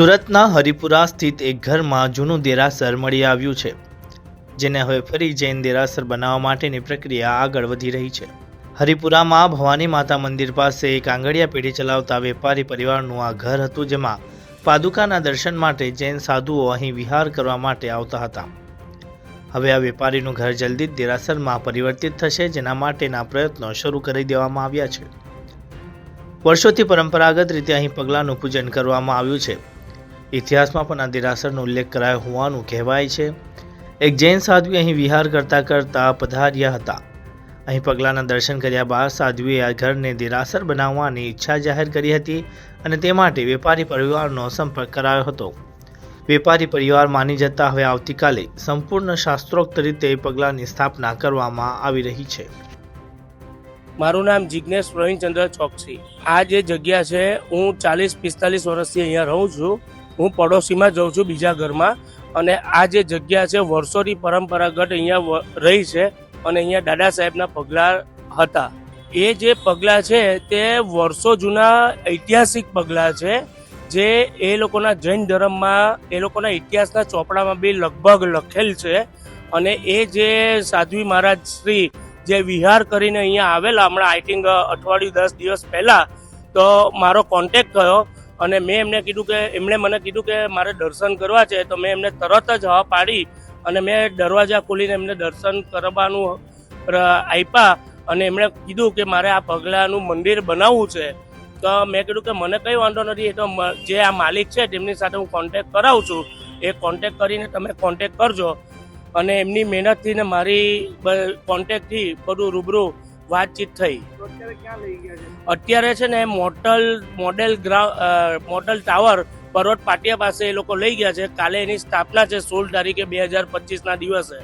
સુરતના હરિપુરા સ્થિત એક ઘરમાં જૂનું દેરાસર મળી આવ્યું છે, જેને હવે ફરી જૈન દેરાસર બનાવવા માટેની પ્રક્રિયા આગળ વધી રહી છે. હરિપુરામાં ભવાની માતા મંદિર પાસે એક આંગળિયા પેઢી ચલાવતા વેપારી પરિવારનું આ ઘર હતું, જેમાં પાદુકાના દર્શન માટે જૈન સાધુઓ અહીં વિહાર કરવા માટે આવતા હતા. હવે આ વેપારીનું ઘર જલ્દી જ દેરાસરમાં પરિવર્તિત થશે, જેના માટેના પ્રયત્નો શરૂ કરી દેવામાં આવ્યા છે. વર્ષોથી પરંપરાગત રીતે અહીં પગલાંનું પૂજન કરવામાં આવ્યું છે. ઇતિહાસમાં પણ આ દેરાસરનો ઉલ્લેખ કરાયો હોવાનું કહેવાય છે. એક જૈન સાધ્વી અહીં વિહાર કરતા કરતા પધાર્યા હતા. અહીં પગલાંના દર્શન કર્યા બાદ સાધ્વીએ આ ઘરને દેરાસર બનાવવાની ઈચ્છા જાહેર કરી હતી અને તે માટે વેપારી પરિવારનો સંપર્ક કરાયો હતો. વેપારી પરિવાર માની જતા હવે આવતીકાલે સંપૂર્ણ શાસ્ત્રોક્ત રીતે પગલાંની સ્થાપના કરવામાં આવી રહી છે. મારું નામ જિજ્ઞેશ પ્રવીણચંદ્ર ચોકસી. આ જે જગ્યા છે, હું ચાલીસ પિસ્તાલીસ વર્ષથી અહીંયા રહું છું. હું પડોશીમાં જઉં છું બીજા ઘરમાં અને આ જે જગ્યા છે, વર્ષોની પરંપરાગત અહીંયા રહી છે અને અહીંયા દાદા સાહેબના પગલાં હતા. એ જે પગલાં છે, તે વર્ષો જૂના ઐતિહાસિક પગલાં છે, જે એ લોકોના જૈન ધર્મમાં, એ લોકોના ઇતિહાસના ચોપડામાં બી લગભગ લખેલ છે અને એ જે સાધ્વી મહારાજ શ્રી જે વિહાર કરીને અહીંયા આવેલા, હમણાં આઈ થિંક અઠવાડિયું દસ દિવસ પહેલાં, તો મારો કોન્ટેક્ટ થયો અને મેં એમને કીધું કે, એમણે મને કીધું કે મારે દર્શન કરવા છે, તો મેં એમને તરત જ હા પાડી અને મેં દરવાજા ખોલીને એમને દર્શન કરવાનું આપ્યા અને એમણે કીધું કે મારે આ પગલાનું મંદિર બનાવવું છે. તો મેં કીધું કે મને કંઈ વાંધો નથી, એ તો જે આ માલિક છે તેમની સાથે હું કોન્ટેક કરાવું છું. એ કોન્ટેક કરીને તમે કોન્ટેક કરજો. અને એમની મહેનતથી ને મારી કોન્ટેક્ટથી બધું રૂબરૂ વાતચીત થઈ. અત્યારે છે? ને મોટલ મોડેલ મોટલ ટાવર પર્વત પાટિયા પાસે એ લોકો લઈ ગયા છે. કાલે એની સ્થાપના છે સોળ તારીખે બે હજાર પચીસના દિવસે.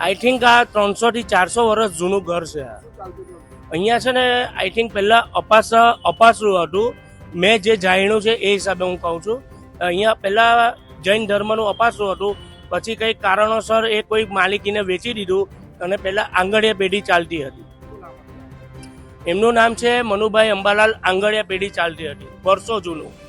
આઈ થિંક આ? ત્રણસો થી ચારસો વર્ષ જૂનું ઘર છે અહીંયા છે ને આઈ થિંક પહેલા અપાસ અપાસરું હતું. મેં જે જાણ્યું છે એ હિસાબે હું કહું છું. અહીંયા પહેલા જૈન ધર્મનું અપાસરું હતું. પછી કંઈક કારણોસર એ કોઈ માલિકીને વેચી દીધું અને પહેલા આંગળીયા પેઢી ચાલતી હતી. એમનું નામ છે મનુભાઈ અંબાલાલ આંગળિયા પેઢી ચાલતી હતી. વર્ષો જૂનું.